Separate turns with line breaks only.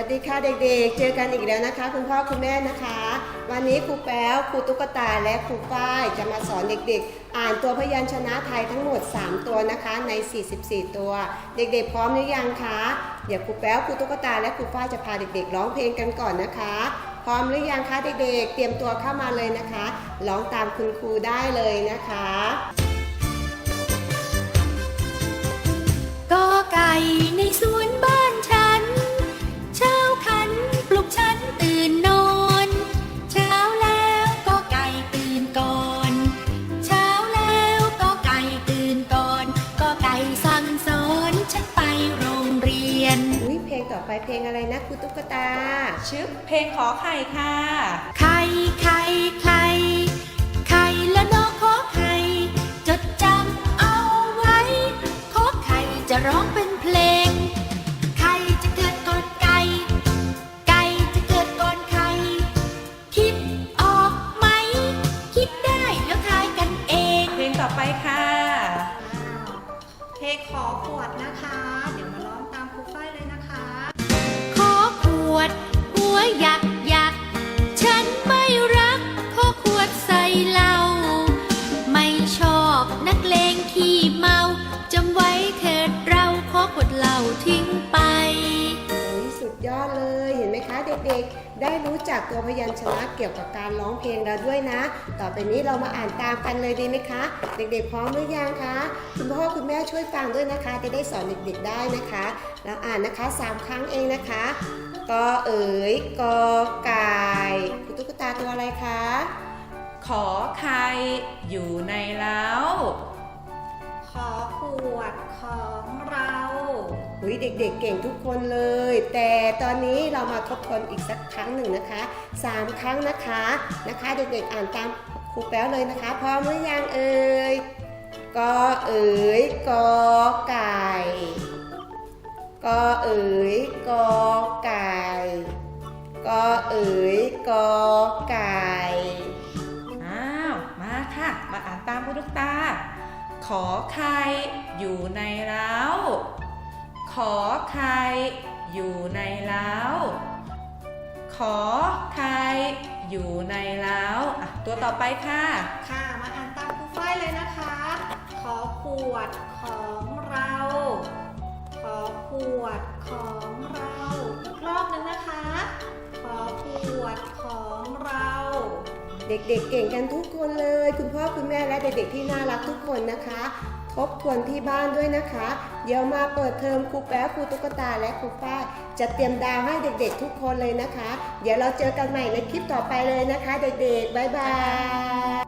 วัสดีค่ะเด็กๆ เจอกันอีกแล้วนะคะ คุณพ่อคุณแม่นะคะ วันนี้ครูแป๊วครูตุ๊กตาและครูฝ้ายจะมาสอนเด็กๆ อ่านตัวพยัญชนะไทยทั้งหมด 3 ตัวนะคะใน 44 ตัว เด็กๆ พร้อมหรือยังคะเดี๋ยวครูแป๊วครูตุ๊กตาและครูฝ้ายจะพาเด็กๆ ร้องเพลงกันก่อนนะคะ พร้อมหรือยังคะเด็กๆ เตรียมตัวเข้ามาเลยนะคะร้องตามคุณครูได้เลยนะคะ
ไปเพ
ลงอะไรนะครูตุ๊กตา
ชึบเพลงขอไข่ค่ะ
ไข่ไข่ไข่ไข่และนกขอไข่จดจำเอาไว้ ขอไข่จะร้องเป็นเพลง ไข่จะเกิดก่อนไก่ ไก่จะเกิดก่อนไข่ คิดออกไหม คิดได้แล้วทายกันเอง
เพลงต่อไปค่ะ
เพลงขอขวดนะคะ
ขอขวดเหล้าทิ้งไป
โอ้ยสุดยอดเลยเห็นไหมคะเด็กๆ ได้รู้จักตัวพยัญชนะเกี่ยวกับการร้องเพลงเราด้วยนะ ต่อไปนี้เรามาอ่านตามกันเลยดีไหมคะ เด็กๆ พร้อมหรือยังคะคุณพ่อคุณแม่ช่วยฟังด้วยนะคะ จะได้สอนเด็กๆได้นะคะแล้วอ่านนะคะสามครั้งเองนะคะกอเอ๋ยกอไก่คุณตุ๊กตาตัวอะไรคะ
ขอไข่อยู่ในเล้า
ขอขวดของเรา
หุยเด็กๆเก่งทุกคนเลย แต่ตอนนี้เรามาทบทวนอีกสักครั้งหนึ่งนะคะสามครั้งนะคะนะคะ เด็กๆอ่านตามครูแป๊วเลยนะคะ พร้อมหรือยังเอ่ยกอเอ๋ยกอไก่กอเอ๋ยกอไก่กอเอ๋ยกอไก่
อ้าวมาค่ะ มาอ่านตามคุณลูกตา ขอไข่อยู่ในเล้า ขอไข่อยู่ในเล้า ขอไข่อยู่ในเล้าอะตัวต่อไปค่ะ
ค่ะ มาอ่านตามครูฝ้ายเลยนะคะ ขอขวดของเรา ขอขวดของเราอีกรอบหนึงนะคะ ขอขวดของเรา
เด็กๆเก่งกันทุกคนเลย คุณพ่อคุณแม่และเด็กๆที่น่ารักทุกคนนะคะ ทบทวนที่บ้านด้วยนะคะ เดี๋ยวมาเปิดเทอมครูแป๊ะครูตุ๊กตาและครูป้าจะเตรียมดาวให้เด็กๆ ทุกคนเลยนะคะ เดี๋ยวเราเจอกันใหม่ในคลิปต่อไปเลยนะคะ เด็กๆบ๊ายบาย